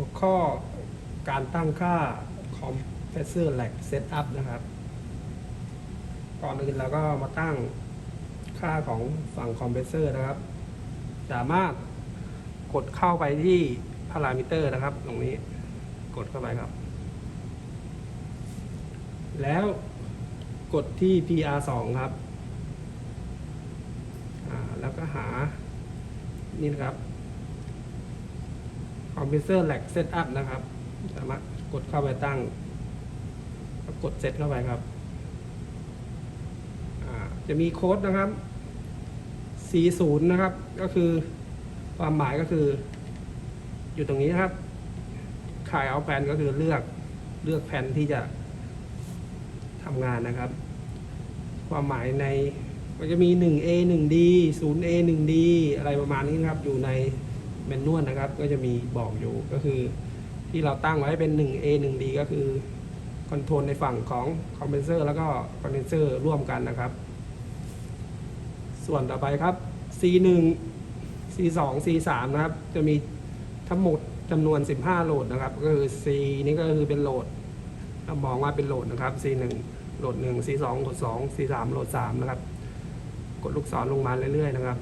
หัวข้อการตั้งค่า compressor lag setup นะครับ ก่อนอื่นเราก็มาตั้งค่าของฝั่งคอมเพรสเซอร์นะครับ สามารถกดเข้าไปที่พารามิเตอร์นะครับ ตรงนี้กดเข้าไปครับ แล้วกดที่ PR2 ครับ แล้วก็หา นี่นะครับ คอมพิวเตอร์แลกเซตอัพนะครับ สามารถกดเข้าไปตั้ง กดเซตเข้าไปครับ จะมีโค้ดนะครับ 40 นะครับ ก็คือความหมายก็คือ อยู่ตรงนี้นะครับขายเอาแผนก็คือเลือกเลือกแผนที่จะทำงานนะครับ ความหมายในมันจะมี 1A 1D 0A 1D อะไรประมาณนี้นะครับ อยู่ใน เมนนวลนะครับ ก็จะมีบอกอยู่ก็คือ ที่เราตั้งไว้เป็น 1A 1D ก็คือคอนโทรลในฝั่งของคอมเพนเซอร์แล้วก็คอนเดนเซอร์ร่วมกันนะครับ ส่วนต่อไปครับ C1 C2 C3 นะครับ จะมีทั้งหมดจำนวน 15 โหลดนะครับ ก็คือ C นี่ก็คือเป็นโหลดเรามองว่าเป็นโหลดนะครับ C1 โหลด1 C2 โหลด2 C3 โหลด3นะครับ กดลูกศรลงมาเรื่อยๆนะครับ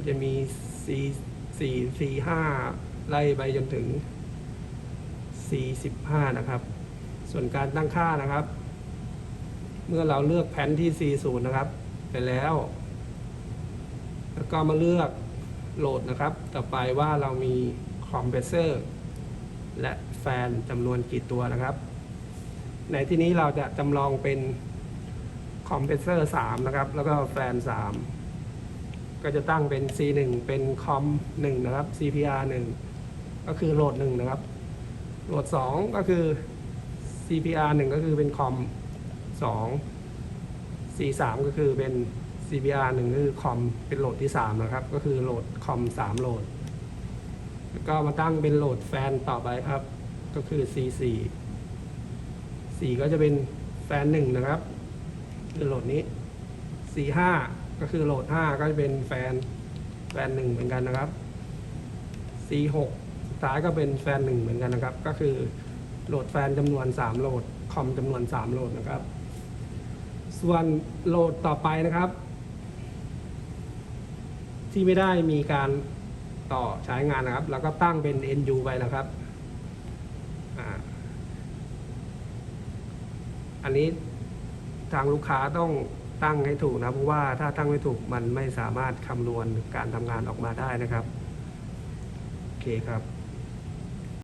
ก็จะมี C 4 C 5ไล่ไปจนถึง C 15นะครับ ส่วนการตั้งค่านะครับ เมื่อเราเลือกแผ่นที่ C0 นะครับ ไปแล้ว แล้วก็มาเลือกโหลดนะครับ ต่อไปว่าเรามีคอมเพรสเซอร์และแฟนจำนวนกี่ตัวนะครับ ในที่นี้เราจะจำลองเป็นคอมเพรสเซอร์3นะครับ แล้วก็แฟน 3 ก็จะตั้งเป็น C1 เป็นคอม1นะครับ CPR 1ก็คือโหลด1นะครับ โหลด2ก็คือ CPR 1ก็คือเป็นคอม2 C3 ก็คือเป็น CPR 1ก็คือคอมเป็นโหลดที่ 3 นะครับ ก็คือโหลดคอม3โหลด แล้วก็มาตั้งเป็นโหลดแฟนต่อไปครับ ก็คือ C4 4ก็จะเป็นแฟน1นะครับคือโหลดนี้ C5 ก็คือโหลด 5 ก็จะเป็นแฟนแฟน1เหมือนกันนะครับ C6 สุดท้ายก็เป็นแฟน1เหมือนกันนะครับ ก็คือโหลดแฟนจำนวน 3 โหลด คอมจำนวน 3 โหลดนะครับ ส่วนโหลดต่อไปนะครับ ที่ไม่ได้มีการต่อใช้งานนะครับ แล้วก็ตั้งเป็น NU ไปนะครับออันนี้ทางลูกค้าต้อง ตั้งให้ถูกนะเพราะว่าถ้าตั้งไม่ถูกมันไม่สามารถคำนวณการทำงานออกมาได้นะครับ โอเคครับ